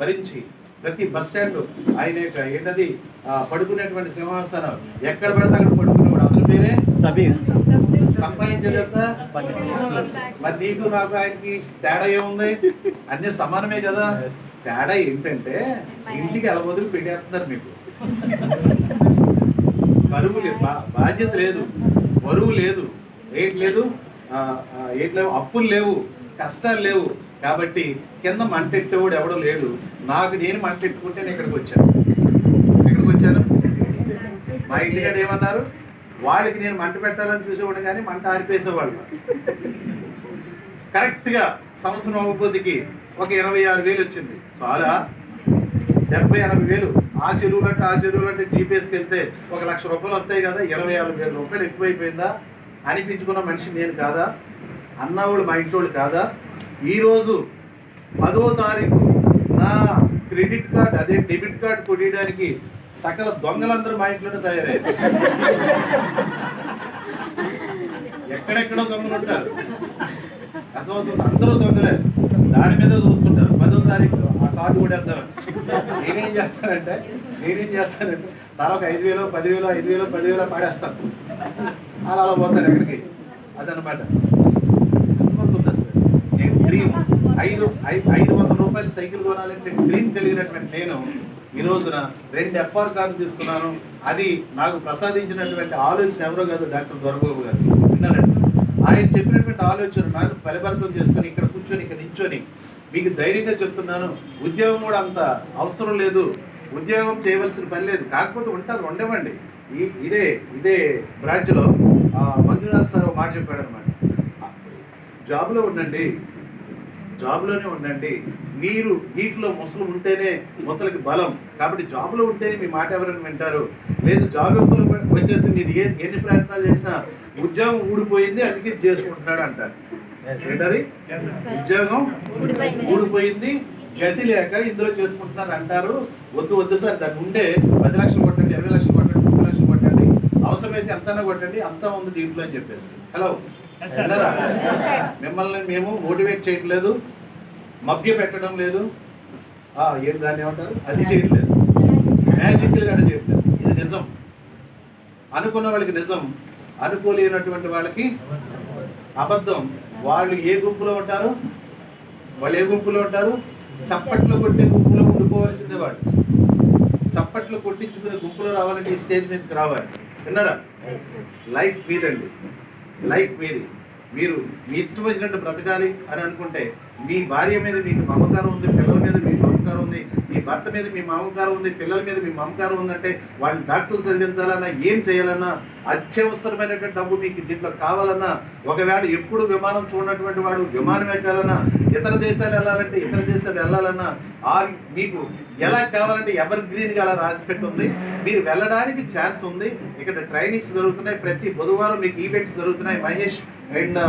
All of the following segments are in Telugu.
భరించి ప్రతి బస్ స్టాండ్ ఆయన యొక్క ఏంటది? పడుకునేటువంటి సింహాసనం. ఎక్కడ పడితే అక్కడ పడుకునేవాడు. అతని పేరే సబీర్ మరి నీకు నాకు ఆయనకి తేడా ఏముంది? అన్ని సమానమే కదా. తేడా ఏంటంటే ఇంటికి ఎలా వదిలి పెట్టేస్తున్నారు మీకు. బరువు బాధ్యత లేదు. బరువు లేదు. రేట్ లేదు. ఏంటి లేవు. అప్పులు లేవు. కష్టాలు లేవు. కాబట్టి కింద మంటెట్టేవాడు ఎవడో లేడు. నాకు నేను మంటెట్టుకుంటే నేను ఇక్కడికి వచ్చాను. ఎక్కడికి వచ్చాను? మా ఇంటికాడ ఏమన్నారు? వాళ్ళకి నేను మంట పెట్టాలని చూసేవాడు కానీ మంట ఆరిపేసేవాళ్ళు. కరెక్ట్గా సంవత్సరం అవ్వబోదికి ఒక ఇరవై ఆరు వేలు వచ్చింది. చాలా. డెబ్బై ఎనభై వేలు. ఆ చెరువులు అంటే ఆ చెరువులు అంటే జీపీఎస్కి వెళ్తే ఒక లక్ష రూపాయలు వస్తాయి కదా. ఇరవై ఆరు వేల రూపాయలు ఎక్కువైపోయిందా? అనిపించుకున్న మనిషి నేను కాదా? అన్నవాళ్ళు మా ఇంటోళ్ళు కాదా? ఈరోజు పదో తారీఖు నా క్రెడిట్ కార్డ్ అదే డెబిట్ కార్డ్ కొట్టేయడానికి సకల దొంగలందరూ మా ఇంట్లోనే తయారయ్యారు. ఎక్కడెక్కడో దొంగలు ఉంటారు. అర్థమవుతుంది అందరూ దొంగలే. దాని మీద చూస్తుంటారు. పదో తారీఖు ఆ కార్డు కూడా వేద్దాం నేనేం చేస్తానంటే నేనేం చేస్తానంటే తల ఒక ఐదు వేలు పదివేలు ఐదు వేలు పదివేలు పాడేస్తాను. అలా అలా పోతాను ఎక్కడికి. అదనమాట అర్థమవుతుందా సార్ నేను డ్రీమ్ ఐదు ఐదు వందల రూపాయలు సైకిల్ కొనాలంటే డ్రీమ్ కలిగినటువంటి నేను ఈ రోజున రెండు ఎఫ్ఆర్ కార్డు తీసుకున్నాను. అది నాకు ప్రసాదించినటువంటి ఆలోచన ఎవరో కాదు డాక్టర్ దొరబాబు గారు. విన్నారండి? ఆయన చెప్పినటువంటి ఆలోచన నాకు పరివర్తన చేసుకొని ఇక్కడ కూర్చొని ఇక్కడ నించొని మీకు ధైర్యంగా చెప్తున్నాను. ఉద్యోగం కూడా అంత అవసరం లేదు. ఉద్యోగం చేయవలసిన పని లేదు. కాకపోతే ఉంటారు ఉండవండి. ఈ ఇదే ఇదే బ్రాంచ్లో మంజునాథ్ సార్ మాట చెప్పాడు అనమాట జాబ్లో ఉండండి. జాబ్లోనే ఉండండి. మీరు నీటిలో ముసలు ఉంటేనే ముసలికి బలం. కాబట్టి జాబ్లో ఉంటేనే మీ మాట ఎవరైనా వింటారు. లేదు జాబ్ వచ్చేసి మీరు ఏ ఎన్ని ప్రయత్నాలు చేసినా ఉద్యోగం ఊడిపోయింది అందుకే చేసుకుంటున్నాడు అంటారు. ఏంటది? ఉద్యోగం ఊడిపోయింది. గతి లేక ఇందులో చేసుకుంటున్నారు అంటారు. వద్దు వద్దు సార్ దాన్ని ఉండే పది లక్షలు కొట్టండి ఇరవై లక్షలు కొట్టండి ముప్పై లక్షలు కొట్టండి అవసరమైతే ఎంతైనా కొట్టండి అంతా ఉంది దీంట్లో అని చెప్పేసి. హలో? మిమ్మల్ని మేము మోటివేట్ చేయట్లేదు మభ్య పెట్టడం లేదు ఏం దాన్ని ఏమంటారు? అది చేయట్లేదు. మ్యాజిక్లు కూడా చేయట్లేదు. ఇది నిజం. అనుకున్న వాళ్ళకి నిజం. అనుకోలేనటువంటి వాళ్ళకి అబద్ధం. వాళ్ళు ఏ గుంపులో ఉంటారు? వాళ్ళు ఏ గుంపులో ఉంటారు? చప్పట్లు కొట్టే గుంపులో ఉండిపోవాల్సిందే వాళ్ళు. చప్పట్లు కొట్టించుకునే గుంపులో రావాలంటే ఈ స్టేజ్ మీదకి రావాలి. విన్నారా? లైఫ్ మీదండి. లైఫ్ మీది. మీరు మీ ఇష్టం వచ్చినట్టు బ్రతకాలి అని అనుకుంటే మీ భార్య మీద మీకు మమకారం ఉంది పిల్లల మీద భర్త మీద మీ మమకారం ఉంది పిల్లల మీద మీ మమకారం ఉందంటే వాళ్ళని డాక్టర్లు చదివించాలన్నా ఏం చేయాలన్నా అత్యవసరమైనటువంటి డబ్బు మీకు దీంట్లో కావాలన్నా ఒకవేళ ఎప్పుడు విమానం చూడనటువంటి వాడు విమానం ఎక్కాలన్నా ఇతర దేశాలు వెళ్ళాలంటే ఇతర దేశాలు వెళ్ళాలన్నా ఆ మీకు ఎలా కావాలంటే ఎవర్ గ్రీన్గా అలా రాసి పెట్టుంది. మీరు వెళ్ళడానికి ఛాన్స్ ఉంది. ఇక్కడ ట్రైనింగ్స్ జరుగుతున్నాయి. ప్రతి బుధవారం మీకు ఈవెంట్స్ జరుగుతున్నాయి. Mahesh and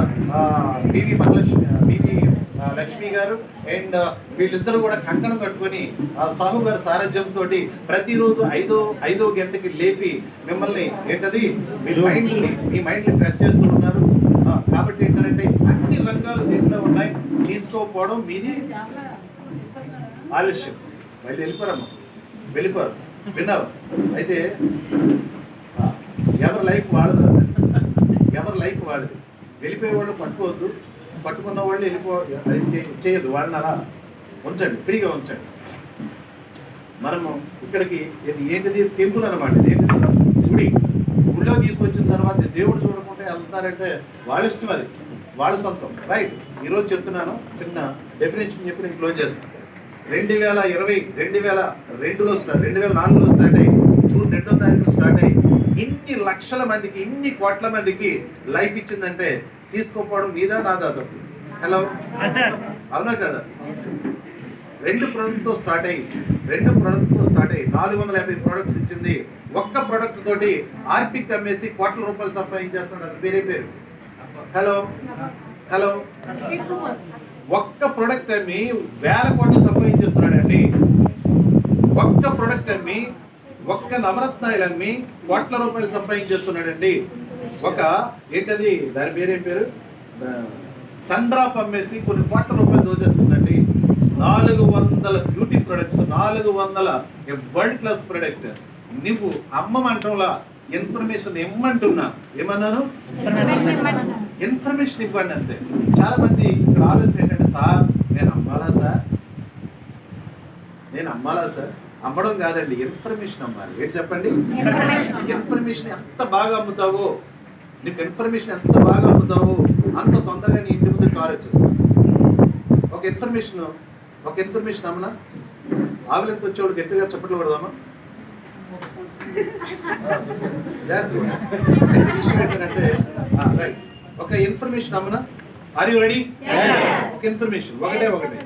P V Mahalakshmi P V Lakshmi garu and వీళ్ళిద్దరూ కూడా కంకణం కట్టుకొని ఆ, సాహు గారి సారథ్యంతో ప్రతిరోజు ఐదో ఐదో గంటకి లేపి మిమ్మల్ని ఏంటది మీ మైండ్ మీ మైండ్ ఫ్రెష్ చేస్తూ ఉన్నారు. కాబట్టి ఏంటంటే అన్ని రంగాలు దీంట్లో ఉన్నాయి. తీసుకోకపోవడం మీది ఆలస్యం. బయట వెళ్ళిపోరమ్మా. వెళ్ళిపోరు. విన్నావు అయితే ఎవరి లైఫ్ వాడదు ఎవరి లైఫ్ వాడదు వెళ్ళిపోయే వాళ్ళు పట్టుకోవద్దు. పట్టుకున్న వాళ్ళు వెళ్ళిపో అది చే- వాళ్ళని అలా ఉంచండి. ఫ్రీగా ఉంచండి. మనము ఇక్కడికి ఇది ఏంటిది? టెంపుల్ అనమాట ఏంటిది? గుడి. గుడిలో తీసుకొచ్చిన తర్వాత దేవుడు చూడకుంటే వెళ్తారంటే వాళ్ళ ఇష్టం అది. వాళ్ళ సొంతం. రైట్ ఈరోజు చెప్తున్నాను. చిన్న డెఫినేషన్ చెప్పి నేను క్లోజ్ చేస్తాను రెండు వేల ఇరవై రెండు వేల రెండులో స్టార్ట్ రెండు వేల నాలుగులో స్టార్ట్ అయ్యి జూన్ రెండో తారీఖు స్టార్ట్ అయ్యి ఇన్ని లక్షల మందికి ఇన్ని కోట్ల మందికి లైఫ్ ఇచ్చిందంటే తీసుకోకపోవడం మీద నా దాదాపు హలో అవునా కదా? రెండు ప్రోడక్ట్తో స్టార్ట్ అయ్యి రెండు ప్రోడక్ట్తో స్టార్ట్ అయ్యి నాలుగు వందల యాభై ప్రోడక్ట్స్ ఇచ్చింది. ఒక్క ప్రోడక్ట్ తోటి ఆర్పిక్ అమ్మేసి కోట్ల రూపాయలు సంపాదించేస్తున్నాడు అది వేరే పేరు. హలో హలో ఒక్క ప్రోడక్ట్ అమ్మి వేల కోట్లు సంపాదించేస్తున్నాడండి ఒక్క ప్రోడక్ట్ అమ్మి ఒక్క నవరత్నాలు అమ్మి కోట్ల రూపాయలు సంపాదించేస్తున్నాడండి ఒక ఏంటది? దాని పేరేం పేరు? సన్ డ్రాప్ అమ్మేసి కొన్ని కోట్ల రూపాయలు దోచేస్తుందండి. నాలుగు వందల బ్యూటీ ప్రొడక్ట్స్ నాలుగు వందల వరల్డ్ క్లాస్ ప్రొడక్ట్ నువ్వు అమ్మమంటంలా ఇన్ఫర్మేషన్ ఇమ్మంటున్నా. ఏమన్నాను? ఇన్ఫర్మేషన్ ఇవ్వండి అంతే. చాలా మంది ఇక్కడ ఆలోచన ఏంటంటే సార్ నేను అమ్మాలా సార్? నేను అమ్మాలా సార్? అమ్మడం కాదండి ఇన్ఫర్మేషన్ అమ్మాలి. ఏంటి చెప్పండి? ఇన్ఫర్మేషన్ ఎంత బాగా అమ్ముతావో నీకు ఇన్ఫర్మేషన్ ఎంత బాగా అమ్ముతావో అంత తొందరగా నీ ఇంటి ముందు కార్ వచ్చేస్తుంది. ఒక ఇన్ఫర్మేషన్ ఒక ఇన్ఫర్మేషన్ అమ్మనా? ఆవిలంత వచ్చేవాడు గట్టిగా చెప్పట్లు పడదామా ఏంటంటే, రైట్. ఒక ఇన్ఫర్మేషన్ అమ్మనా? ఆర్ యు రెడీ ఒక ఇన్ఫర్మేషన్ ఒకటే ఒకటే.